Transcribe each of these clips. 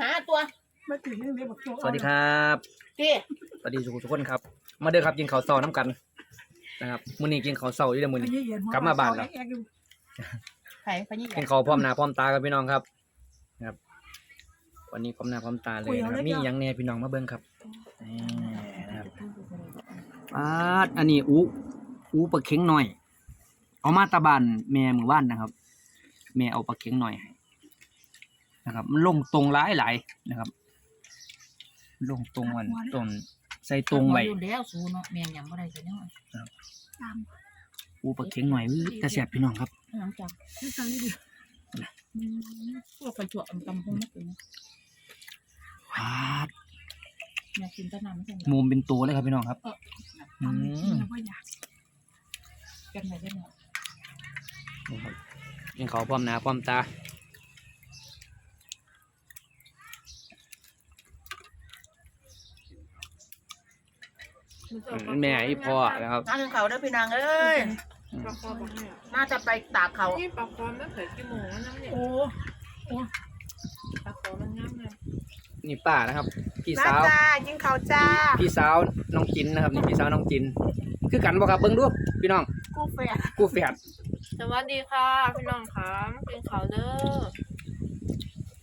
หาตัวมาถึงเรื่องนี้บอกโจ๊กสวัสดีครับพี่สวัสดีทุกคนครับ มาเด้อครับกินข้าวเช้าน้ำกันนะครับมื้อนี้กินข้าวเช้าอยู่เด้อมื้อนี้กลับมาบ้านแล้วใครพะยี่กินข้าวพร้อมหน้าพร้อมตากับพี่น้องครับนะครับ วันนี้พร้อมหน้าพร้อมตาเลยนะครับมีหยังแหน่พี่น้องมาเบิ่งครับนี่นะครับอาดอันนี้อูอูปลาเข็งหน่อย เอามาตาบานแม่มือบ้านนะครับ แม่เอาปลาเข็งหน่อยให้ นะครับ มันลงตรงหลายหลายๆนะครับ ลงตรงวันต้นใส่ตรงไว้อยู่แล้วสูเนาะแม่นยังบ่ได้ซะเนาะตามอูปลาเข็งหน่อยอื้อแต่แสบพี่น้องครับน้ำจังที่ทางนี้ดิอืมพวกกระจวกอำตำพงนักเลยนะวาดอยากกินแตะน้ำไม่ใช่มุมเป็นตัวเลยครับพี่น้องครับอืตามมกินแล้วก็อยากกันไหนกันเนาะนี่ครับกินข้าวพร้อมหน้าพร้อมตา แม่อีพ่อนะครับน้าถึงเขาเด้อพี่นางเอ้ยปลาคอบอกให้น่าจะไปตากเขานี่ปลาคอมันเผยกี่โมงแล้วนะเนี่ยโอ้ปลาคอมันงามเลยนี่ป้านะครับ พี่มาสาวจ้ากินข้าวจ้า พี่สาวน้องจินนะครับนี่พี่สาวน้องจิน คือกันบ่ครับเบิ่งดูพี่น้อง กูแฝดกูแฝดสวัสดีค่ะพี่น้องค่ะกินข้าวเด้อ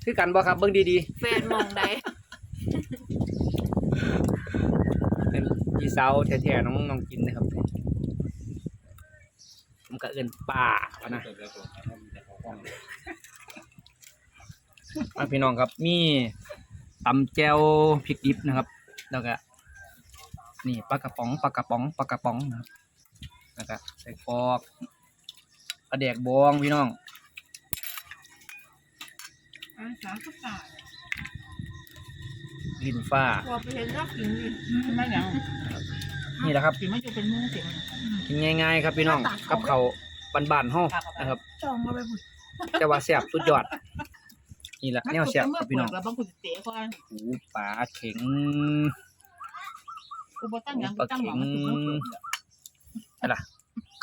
คือกันบ่ครับเบิ่งดีเฟนมองใด ๆเป็นพี่ สาวแท้ๆน้องน้องจินนะครับผมก็เอิ้นป้าว่านะ มาพี่น้องครับมีตำแจวพริกดิบนะครับ แล้วก็นี่ปลากระป๋องปลากระป๋องปลากระป๋องนะครับแล้วก็ใส่กรอกปลาแดกบองพี่น้องอาสาก็ตายลิ้นฟ้าพอไปเห็นแล้วกินนี่ไม่หยัง นี่แหละครับกินไม่อยู่เป็นมือเสียงกินง่ายๆครับพี่น้องกับเขาวบ้านๆเฮานะครับ จองมาไปบุญแต่ว่าแซ่บสุดยอด นี่แหละแนวแซ่บครับพี่น้องแล้วบางคนเตะก่อนหูปลาเข็งกูบ่ตั้งหยังกูตั้งหวังมันถูกมันเปิดอะไรล่ะ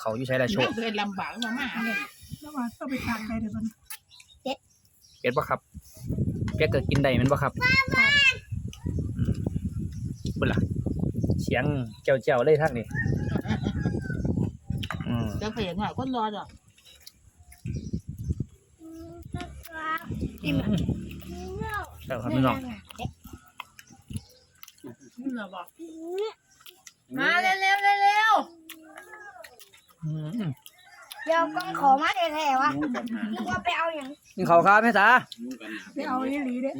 เขาอยู่ใช้ได้โชไม่คเคยลำบากมามาเลยแล้วว่าต้องไปทานใครเดี๋ยวมันเป็ดบ่ครับเป็ดก็กินได้แมันบ่ครับอืมเบิ่ล่ะ เสียงแจ๋วๆเลยทางนี้อืมจะเพียงหน่อยคนรอจ้ะอืมแล้วครับพี่น้องนี่เหรอบอกมาเร็วเร็วเร็วอืมเดี๋ยวก็ขอมาแท้ๆวะนึกว่าไปเอาอย่างกินข้าวครับแม่จ๋าไปเอาอีหลีเด้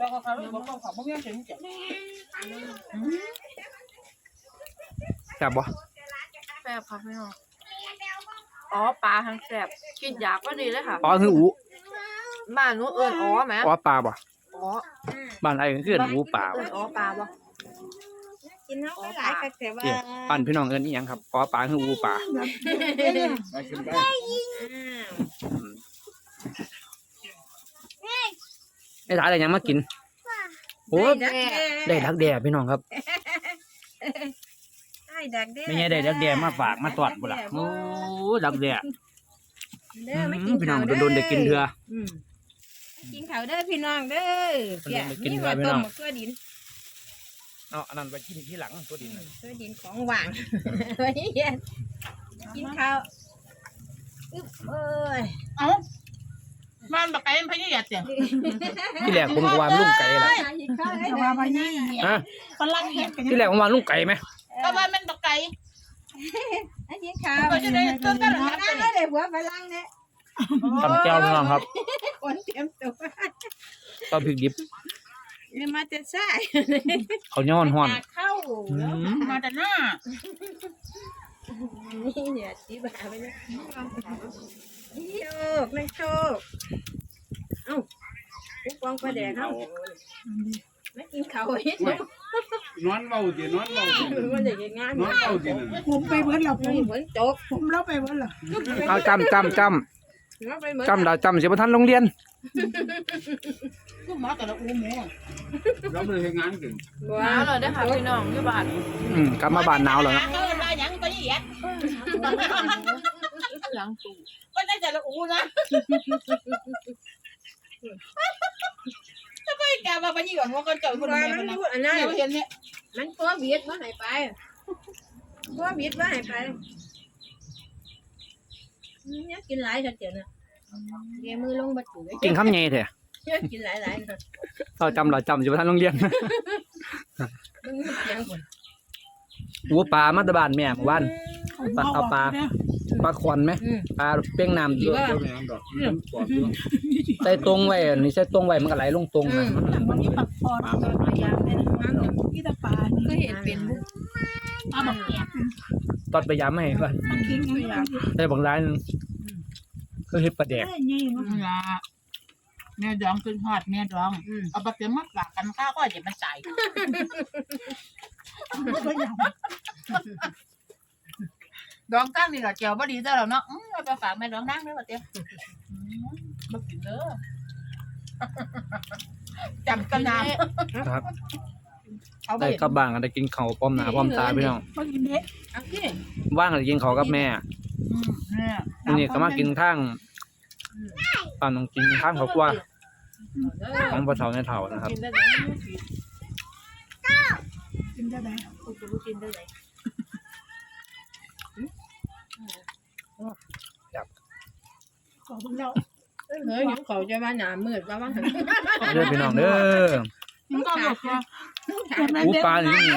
แล้วก็เขาบอกเขาเขาบอกยังเสียงเจ็บแซ่บบ่แซ่บค่ะพี่น้องอ๋อปลาทั้งแซ่บกินยาก็ดีเลยค่ะอ๋อคืออูบ้านหนู้เอิญอ๋อไหมอ๋อปลาบ่อ๋อบ้านไอ้ก็คืออูปลาเอิญอ๋อปลาบ่กินน้ำไปหลายคักแต่ว่าเดี๋ยวปั่นพี่น้องเอิ้นอีหยังครับอ๋อปลาคืออูปลาไอ้ สายอะไรยังมากินโอ้ดักแด้ได้ดักแด่พี่น้องครับได้ดักแด้ไม่ใช่ได้ดักแด่มาฝากมาตอดบุล่ะโอ้ดักแด่เด้อไม่อืกิมนพี่น้องข้าวโดนๆได้กินเถื่ออืมกินข้าวเด้อพี่น้องเด้อโดนๆได้กินนี่เด้อว่าพี่ต้น้มองมะเขือดินเอาอันนั้นไปกินที่หลังตัวดินเขือดินของหวานไว้เย็นกินข้าวอึ๊บเอ้ยเอ้า มันบักไก่พะยี่หยัดเสียงที่แรกผมก็ว่าลุงไก่ล่ะกินข้าวได้แต่ว่าไปนี่ฮะฝรั่งเห็ดที่แรกผมว่าลุงไก่ไหมก็ว่ามันบักไก่กินข้าวก็จะได้ต้นตลาดนั่งได้เลยหัวฝรั่งเนี่ยตำแก้วพี่น้องครับคนเตรียมตัวตำพริกดิบนี่มาแต่ใส่เขาวย้อนห้อนเข้ามาแต่หน้านี่เนี่ยที่บ้าไปนะ โชคไม่โชค เอ้าปุ๊กวางประแดกเอ้าไม่กินข้าวเฮ็ดนอนเบาสินอนเบาสิมันจะงานนอนเบาสินั่นผมไปเบิดแล้วผมฝนตกผมเล่าไปเบิดแล้วเอาจำจำจเราไปเหมือนำจำดาวจำเสียบทันโรงเรียนกูมาแต่ละอูหมูเราไม่ได้เฮ็ดงานกันหนาวเลยได้อค่ะพี่น้องที่บ้านอืมกลับมาบ้านหนาวแล้วนะก็ได้ยังก็ยี่ หยัดหลังตู้ก็ได้แต่ละอูนะก็ยี่ก่อนว่าก็เจอคนว่าแม่มันมันนะพูดอันนั้นเดี๋ยวเห็นเนี่ยมันตัวบีดว่าไหนไปตัวบีดว่าไหนไปเนี่ยกินหลายชัดเจนนะเกมือลงมาถือกินข้ามไงเถอะกินหลายหลายนะเราจำเราจำอยู่ว่าท่านโรงเรียนมึงเสียงคนอูปลามาแตะบานแม่เมื่อวานปลาเอาปลาเนี่ย ปลาควันไหมอืม ปลาเป้งน้ำเยอะเจ้าแม่ดอกมันปอดเยอะใส่ตรงไว้นี่ใส่ตรงไว้มันก็ไหลลงตรงนะวันนี้ปักปอดปลามันพยายามเป็นมันที่ตะปานี่ก็เห็นเป็นบุกปลาบักแกะตอดไปย้ำให้ก่อนมันกินอย่างนี้ใส่บางร้านหนึงก็เฮ็ดปลาแดกเอ้ยนี่มันนี่ละแม่ดองขึ้นฮอดแม่ดองเอาปลาเค็มมาฝากกันข้าวก็จะมันใส่ ก็อย่าง ดองตั้งนี่ละเจียวบ่ดีเจ้าแล้วเนาะอืมเอาไปฝากแม่ดองนั่งเด้อว่าเตี้ยอืมบ่กินเด้อจำกันนานครับเอาไปได้กลับบ้านก็ได้กินข้าวพร้อมหน้าพร้อมตาพี่น้องมันกินเด็กเอาสิว่างก็ได้กินข้าวกับแม่อืมเนี่ยอันนี้ก็มากินข้างตอนน้องกินข้างครอบครัวของพ่อเฒ่าแม่เฒ่านะครับกินได้ไหมกินได้ไหมกูจะรู้กินได้ไหม ขอบคุณเราเฮ้ยเขาจะมาหนามืดว่าว่าเด้อพี่น้องเด้อมันก็หลบว่าอูปลานี่นี่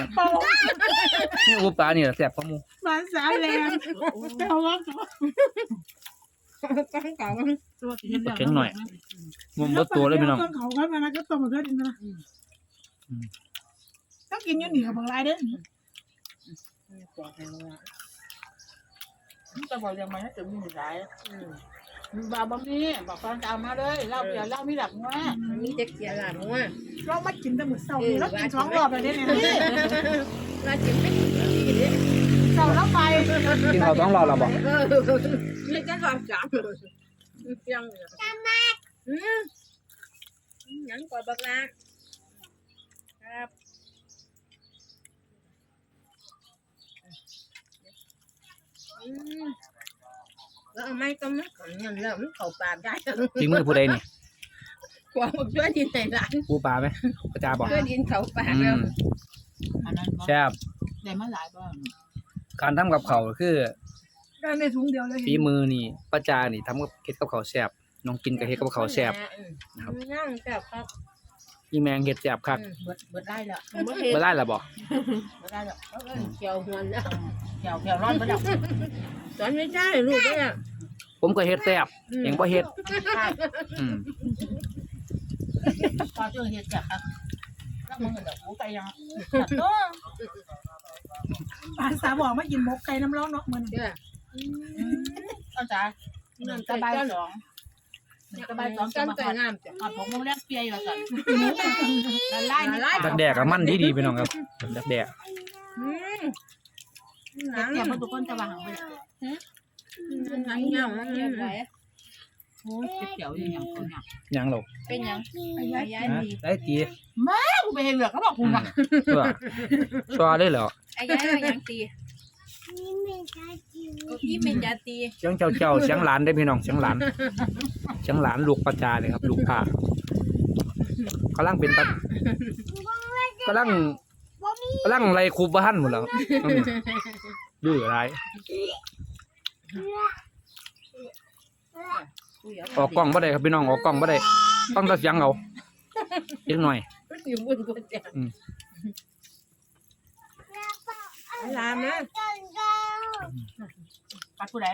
นี่อูปลานี่แหละแซ่บกว่าหมูมาสามแรงเอาว่าตั้งเก่าตัวสิเห็นแล้วเข็งหน่อยมันเบิดตัวเลยพี่น้องเขาครับมานะก็ต้มมาเพื่อกินนะต้องกินอยู่เหนือบางรายเด้อมันจะบอกยังไงให้ถึงมีหลาย บาบะมีบอกตอนจะเอามาเลยเล่าเปลี่ยนเล่ามีหลักว่ามีเด็กเสียหลานว่าเรามากินแต่หมดเสาร์เรากินสองรอบเลยเนี่ยเราจิไม่ดีเลยเสาร์แล้วไปกินข้าวต้องรอเราบอกเออไม่กันความจำยังจำมากอืมยังกว่าบักลาครับอืม แล้วไม่ก็ไม่ขอนเงินแล้วมันเข้าปากได้ฝีมือผู้ใดนี่กว่ามันช่วยดินในร้านอูปลาไหมประจาบอกช่วยดินเข้าปากอืแล้วมอันนั้นบอกแซ่บได้มาหลายบ้างการทำกับเขาวคือได้ในถุงเดียวเลยฝีมือนี่ป้าจานี่ทำกับเฮ็ดกับเขาวแซ่บน้องกินกับเฮ็ดกับเขาวแซ่บ ครับ นั่งแซ่บครับ พี่แมงเฮ็ดแซ่บคักเบิดเบิดได้แล้วบ่ได้ล่ะบ่เบิดได้แล้วเขียวหวนแล้วเกี่ยวเกี่ยวร้อนมาแล้วสอนไม่ได้ลูกเนี่ยผมก็เฮ็ดแซ่บเองบ่เฮ็ดใช่อืมพอเจอเหตุจากครับแล้วมึงเดี๋ยวกูไปยังตัดตัวปลาสาบอกมากินมกไก่น้ำร้อนเนาะมันเนี่ยเอาจ้าหนึ่งกระบายสองหนึ่ง กระบายสองจะกันมาแต่ขอดงามจ้ะขอดผมมึงแรกเปียอยู่สั่นละลายนิดดักแดกกับมันดีๆพี่น้องครับดักแดกอืมหเดี๋นัยวงมันทุกคนจะวางไปหนังเงามันเยอะไปโอ้ยเกี่ยวอย่างอย่างคนเนี่ยหยังหรอกเป็นยังไอ้ยัยฮะได้ตีกูไปเห็นเหลือเขาบอกกูนะตัวชัวได้เหรอไอ้ยายยังตีพี่เมจาตี เสียงเจ้าเจ้าเสียงหลานได้อพี่น้องเสียงหลาน เสียงหลานลูกประจาเลยครับ ลูกผ้ากำลังเป็นปะกำลังกำลังไล่คูบ้านหมดแล้วครับอืมดื้ออะไรออกกล้องบ่ได้ครับพี่น้องออกกล้องบ่ได้ต้องตัดเสียงเอาเล็กหน่อยอยู่บนบนจ้ะอืมลามาปัดผู้ใด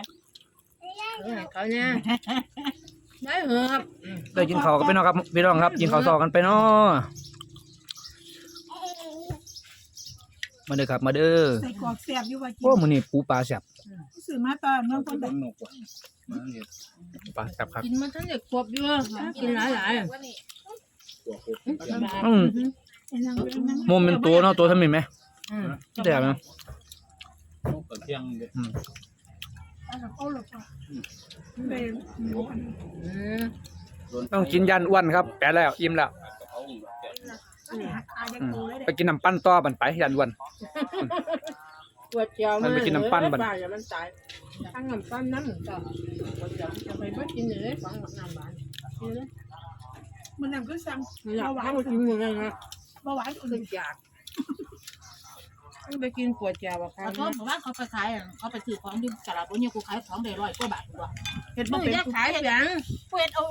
เขาเนี่ย ได้เหรอครับเคยกินข้าวกับพี่น้องครับพี่น้องครับกินข้าวซอกันไปเนาะมาเด้อครับมาเด้อใส่กรอกแสบอยู่ว่ากินโอ้มื้อนี้ปูปลาแซ่บสื่อมาตอนเมืองคนโดแบบนนกว่ะมาเนี่ยปลาแซ่บครับกินมาทั้งเด็กครบอยู่กินหลายหลายตัวโคตรอืมไอ้นางเป็นนางมุมเป็นตัวเนาะตัวทำไมไหมแซ่บนะนกตะเคียง ต้องกินยันอ้วนครับ แปลแล้วอิ่มแล้วเขาแกะหักอายังโตเลยไปกินน้ำปั้นต่อบันไปยันอ้วนปวดเจียวมันไปกินน้ำปั้นบัด อย่ามันตายทั้งน้ำปั้นน้ำก็ปวดเจียวจะไปบ่กินเลยฟังน้ำบ้านกินเลยมันนั่งก็สั่งอยากให้มันกินมือเลยนะเบาหวานคือื่นออยาก ไปกินปวดแจวอะค่ะเขาบอกว่าเขาไปขายอะเขาไปซื้อของที่ตลาดพวกนี้กูขายของได้ร้อยกว่าบาทกว่าเห็นมึบ่งเป็นจะขายเสียงกูเห็นเอา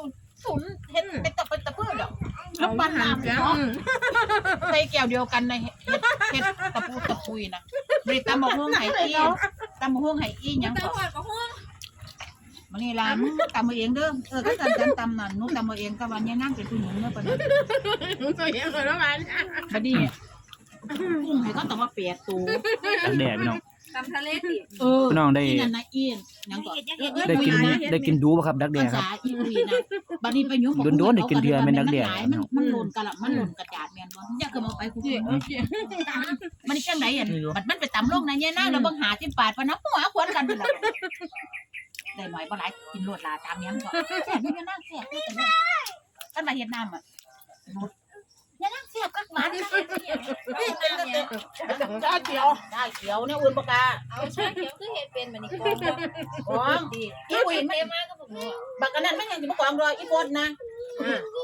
ถุนเห็นเป็นตะเป็นตะเพื่อดอกแล้แล้ววปัปันนน้ำน้ำเสียงเนาะใส่แก้วเดียวกันในเห็ดเห็ดตะปูตะปุยนะบริตำมะฮวงไห้อีตำมะฮวงไห้อีหยังก่อนมันนี่ล่ะมึงตำมาเองเด้อเออก็ตำตำตำนั่นหนูตำมาเองก็วันนี้นั่งเป็นผู้หญิงเนาะปะเนี่ยตัวเองเลยแล้วมันบัดนี้ กุ้งให้เขาตำมาเปียกตูดักแด่พี่น้องตำทะเลติเออพี่น้องได้ อีนั่นนะอีนหยังก่อนเออเออได้กินอุ้ยะได้กินดูป่ะครับดักแด่ภาครับษาอีอุยนะบัดนี้ไปยุ่งโดนๆได้กินเทื่อแม่นดักแด้มันมันหล่นกะละมันหล่นกระจาดแม่นบ่อยากเคยมาไปกูกินมันจังไหนอะบัดมันไปตำลงนะเนี่ยนะแล้วบังหาที่ปาดปะนะหัวควนกันไปเลยได้หน่อยบ่หลายกินรวดลาตามยังก่อนแซ่บนี่น่าแซ่บนี่กันกันมาเฮ็ดน้ำอะเนี่ยนั่งแซ่บกักหวานนะชาเขียวชาเขียวเนี่ยอุ่นปากกาเอาชาเขียวคือเห็ดเป็นมันนี่กองของอีอุยมันมากก็ผมรู้บักกันนั้นไม่ยังจะมากองรออีโฟนนะ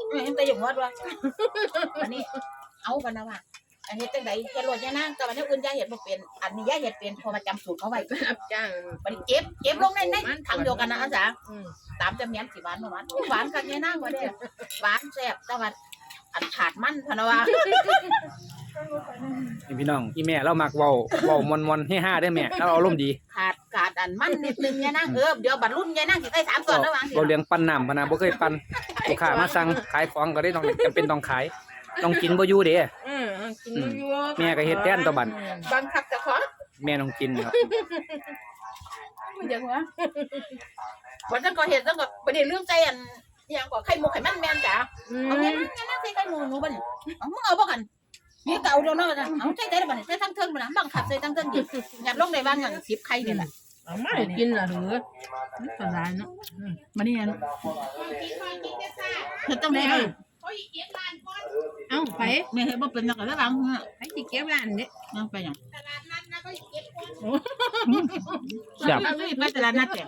ไม่เห็นแต่อย่างวัดวะอันนี้เอากันนะว่าอันนี้ตั้งแต่เฮ็ดรวดเนี่ยนะแต่วันนี้อื่นยาเห็ดบ่เป็นอันนี้ยาเห็ดเป็นพอมาจำสูตรเขาไว้รับจ้างบัดนี้เก็บเก็บลงในในถังเดียวกันนะอาจารย์ตามจำเนียนสิหวานบ่หวานหวานกันเนี่ยนะว่าเด้หวานแซ่บแต่ว่า อันขาดมันพะนะว่านี่พี่น้องอีแม่เรามักเว้าเว้ามวนๆให้ห้าได้อแม่เราอารมณ์ดีขาดขาดอันมันนิดนึงเนี่ยนะเออเดี๋ยวบัดรุ่นเนี่ยนะสิได้สามส่วนระหว่างสิเราเลี้ยงปั้นน้ำพะนะบ่เคยปั้นลูกค้ามาสั่งขายของก็ได้ต้องจำเป็นต้องขายต้องกินบ่อยู่เด้ อืมกินอยู่แม่ก็เฮ็ดแทนตัวบัดบังคับเจะของแม่ต้องกินครับมันจังวะวันนั้นก็เห็นแล้วก็ประเด็นเรื่องใจอัน อหยังก็ไข่มุกไข่มันแม่นจ้ะอืมเอาแม่นงั้นนะใส่ไข่มุกหนูบ่นี่เอามึงเอาบ่กันนี่ก็เอาเดี๋ยวเนาะจ้ะเอาใส่ได้บ่นี่ใส่ทั้งเทิงบ่นะบังคับใส่ทั้งเทิงดิยัดลงได้บ้างอย่าง10ไข่นี่แหละเอาไม่กินละหรือมันก็ได้เนาะมานี่อันเฮ็ดจังได๋เอ้าไปแม่เฮ็ดบ่เป็นจังได๋บางเฮ้อไปสิเก็บร้านเด้นั่งไปหยัง แซ่บเอาไปตลาดนัดแจ้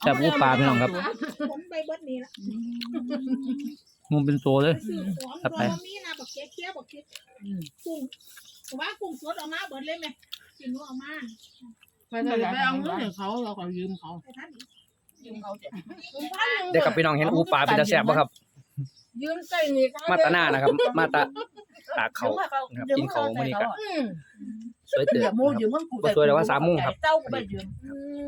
แซ่บอูปลาพี่น้องครับผมไปเบิดนี่ละมุมเป็นโซเลยซื้อของครับไปรอมีนะบักเก็ตเคี้ยวบักเก็ตกุ้งว่ากุ้งสดเอามาเบิดเลยไหมกินนูเอามาไปเถอะไปเอาเงินให้เขาเราก็ยืมเขาไปท่านอีกยืมเขาจ้ะได้กับพี่น้องเห็นอูปลาเป็นตาแซ่บบ่ครับ ยืมใส่นี่เขามาตาหน้านะครับ มาตาตากเขาครับกินเขามื้อนี้ก็อืม สวยเตืเดี๋อยวโมยืมเงินกูบ่สวยแต่ว่าสามโมงครับ เจ้าก็บ่ยืม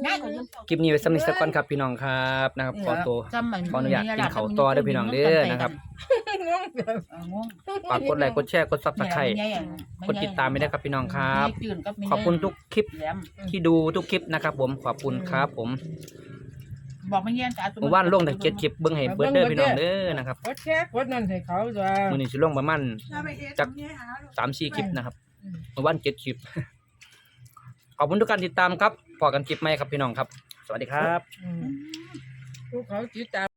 ง่ายกว่ายืมคลิปนี้ไว้สำหรับสักก่อนครับพี่น้องครับนะครับขอตัว จำมันขออนุญาตกินข้าวต่อเด้อพี่น้องเด้อนะครับฝากกดไลค์กดแชร์กดซับสไครต์กดติดตามไม่ได้ครับพี่น้องครับขอบคุณทุกคลิปแหลมที่ดูทุกคลิปนะครับ ผมขอบคุณครับ ผมบอกไม่แย่งจ้าเมื่อวานลงแต่เจ็ดคลิปเบิ่งให้เบิดเด้อพี่น้องเด้อนะครับกดแชร์กดนั่นให้เขาจ้ะ มื้อนี้สิลงประมาณถ้าไปเฮ็ดจักเนี่ยหาลูกสามสี่คลิปนะครับเมื่อ วันเจ็ดคลิป ขอบคุณทุกการติดตามครับพอกันคลิปใหม่ครับพี่น้องครับ สวัสดีครับพวกเขาติดตาม